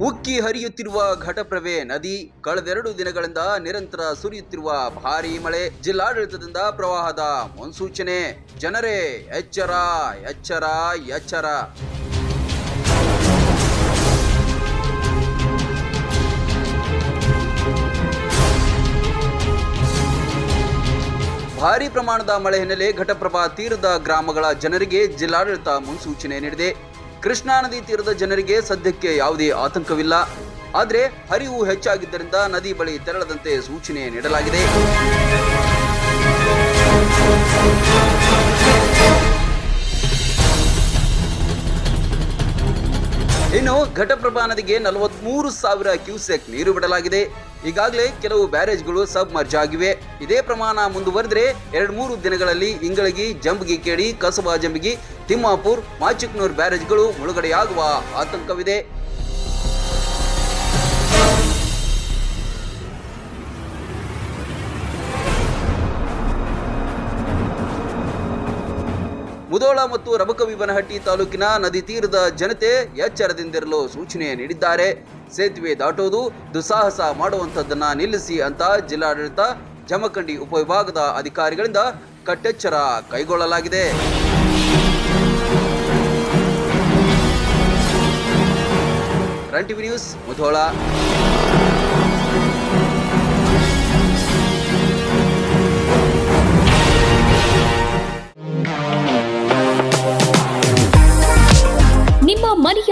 ಉಕ್ಕಿ ಹರಿಯುತ್ತಿರುವ ಘಟಪ್ರವೆ ನದಿ ಕಳೆದೆರಡು ದಿನಗಳಿಂದ ನಿರಂತರ ಸುರಿಯುತ್ತಿರುವ ಭಾರಿ ಮಳೆ. ಜಿಲ್ಲಾಡಳಿತದಿಂದ ಪ್ರವಾಹದ ಮುನ್ಸೂಚನೆ. ಜನರೇ, ಎಚ್ಚರ ಎಚ್ಚರ ಎಚ್ಚರ. ಭಾರಿ ಪ್ರಮಾಣದ ಮಳೆ ಹಿನ್ನೆಲೆ ಘಟಪ್ರಭಾ ತೀರದ ಗ್ರಾಮಗಳ ಜನರಿಗೆ ಜಿಲ್ಲಾಡಳಿತ ಮುನ್ಸೂಚನೆ ನೀಡಿದೆ. ಕೃಷ್ಣಾ ನದಿ ತೀರದ ಜನರಿಗೆ ಸದ್ಯಕ್ಕೆ ಯಾವುದೇ ಆತಂಕವಿಲ್ಲ. ಆದರೆ ಹರಿವು ಹೆಚ್ಚಾಗಿದ್ದರಿಂದ ನದಿ ಬಳಿ ತೆರಳದಂತೆ ಸೂಚನೆ ನೀಡಲಾಗಿದೆ. ಇನ್ನು ಘಟಪ್ರಭಾ ನದಿಗೆ ನಲವತ್ಮೂರು ಸಾವಿರ ಕ್ಯೂಸೆಕ್ ನೀರು ಬಿಡಲಾಗಿದೆ. ಈಗಾಗಲೇ ಕೆಲವು ಬ್ಯಾರೇಜ್ಗಳು ಸಬ್ ಮರ್ಜ್ ಆಗಿವೆ. ಇದೇ ಪ್ರಮಾಣ ಮುಂದುವರೆದರೆ ಎರಡು ಮೂರು ದಿನಗಳಲ್ಲಿ ಇಂಗಳಗಿ ಜಂಬಗಿ ಕೇಡಿ ಕಸಬಾ ಜಂಬಗಿ ತಿಮ್ಮಾಪುರ್, ಮಾಚಿಕ್ನೂರ್ ಬ್ಯಾರೇಜ್ಗಳು ಮುಳುಗಡೆಯಾಗುವ ಆತಂಕವಿದೆ. ಮುದೋಳ ಮತ್ತು ರಬಕವಿಬನಹಟ್ಟಿ ತಾಲೂಕಿನ ನದಿ ತೀರದ ಜನತೆ ಎಚ್ಚರದಿಂದಿರಲು ಸೂಚನೆ ನೀಡಿದ್ದಾರೆ. ಸೇತುವೆ ದಾಟೋದು, ದುಸ್ಸಾಹಸ ಮಾಡುವಂಥದ್ದನ್ನು ನಿಲ್ಲಿಸಿ ಅಂತ ಜಿಲ್ಲಾಡಳಿತ ಜಮಖಂಡಿ ಉಪವಿಭಾಗದ ಅಧಿಕಾರಿಗಳಿಂದ ಕಟ್ಟೆಚ್ಚರ ಕೈಗೊಳ್ಳಲಾಗಿದೆ. Run TV news Mudhol